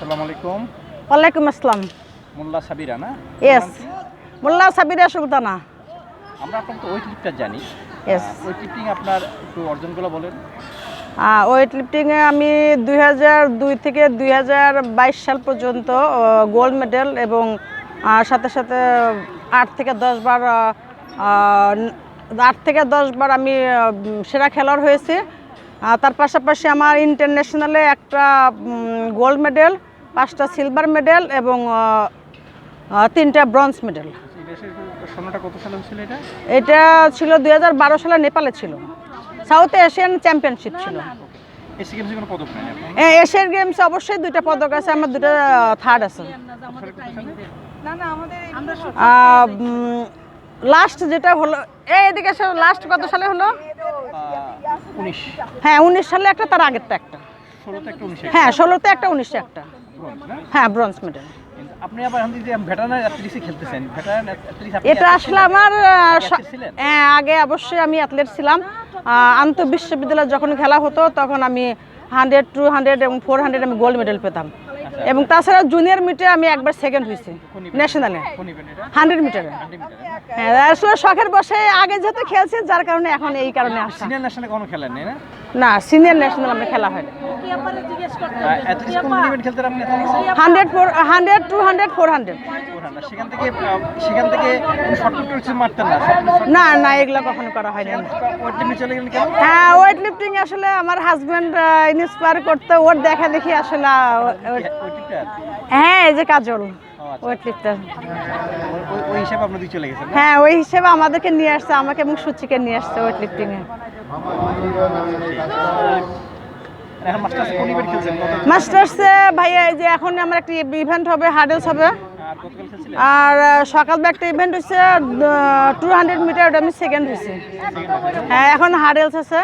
আসসালামু আলাইকুম। ওয়ালাইকুম আসসালাম। মোল্লা সাবিরা না? ইয়েস মোল্লা সাবিরা সুলতানা। আমরা আপনার তো ওয়েট লিফটার জানি। Yes. ওয়েট লিফটিং আপনার একটু অর্জনগুলো বলেন। ওয়েট লিফটিংয়ে আমি দুই দুই থেকে দুই হাজার বাইশ সাল পর্যন্ত গোল্ড মেডেল এবং সাথে সাথে আট থেকে দশ বার আহ, আহ, আট থেকে দশ বার আমি সেরা খেলোয়াড় হয়েছি। তার পাশাপাশি আমার ইন্টারন্যাশনালে একটা গোল্ড মেডেল পাঁচটা সিলভার মেডেল এবং তিনটা ব্রঞ্জ মেডেল এটা? ছিল দুই হাজার বারো সালে নেপালে ছিল। সাউথ এশিয়ান চ্যাম্পিয়নশিপ ছিল। এশিয়ান গেমসে অবশ্যই দুইটা পদক আছে আমার দুটো থার্ড আছে লাস্ট যেটা হলো এদিকে লাস্ট কত সালে হলো? হ্যাঁ উনিশ সালে একটা তার আগেরটা একটা। হ্যাঁ ষোলোতে একটা উনিশে একটা? হ্যাঁ ব্রঞ্জ মেডেল আপনি আবার এখন যে ভেটারানারি অ্যাথলেটিক্সে খেলতেছেন ভেটারান অ্যাথলেটিক্স এটা আসলে আমার? হ্যাঁ আগে অবশ্যই আমি অ্যাথলেট ছিলাম। আন্ত বিশ্ববিদ্যালয়ে যখন খেলা হতো তখন আমি হান্ড্রেড টু হান্ড্রেড এবং ফোর হান্ড্রেড আমি গোল্ড মেডেল পেতাম। এবং তাছাড়া জুনিয়র মিটে আমি একবার সেকেন্ড হয়েছি ন্যাশনালে হান্ড্রেড মিটারে হ্যাঁ আসলে শখের বসে আগে যেহেতু খেলছি যার কারণে এখন এই কারণে আসা সিনিয়র ন্যাশনালে কোনো খেলেন না? না সিনিয়র ন্যাশনাল আমরা খেলা হয়। Hundred four hundred two hundred four hundred না না এগুলো কখনো করা হয়নি। হ্যাঁ ওয়েট লিফটিং আসলে আমার হাজব্যান্ড ইন্সপায়ার করতে ওর দেখা দেখি আসলে হ্যাঁ এই যে কাজল। ওয়েট লিফটার ওই হিসাবে আপনার চলে গেছেন হ্যাঁ ওই হিসেবে আমাদেরকে নিয়ে আসছে আমাকে এবং সুচিকে নিয়ে আসছে ওয়েট লিফটিং এ মাস্টার্স মাস্টার্সে ভাইয়া এই যে এখন আমার একটা ইভেন্ট হবে হার্ডেলস হবে। আর সকালবে একটা ইভেন্ট হচ্ছে টু হান্ড্রেড মিটার ওটা আমি সেকেন্ড হয়েছি। হ্যাঁ এখন হার্ডেলস আছে।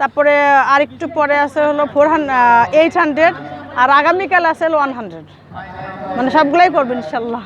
তারপরে আর একটু পরে আছে হলো ফোর হান্ড্রেড এইট হান্ড্রেড আর আগামীকাল আছে ওয়ান হান্ড্রেড। মানে সবগুলাই করবেন ইনশাল্লাহ।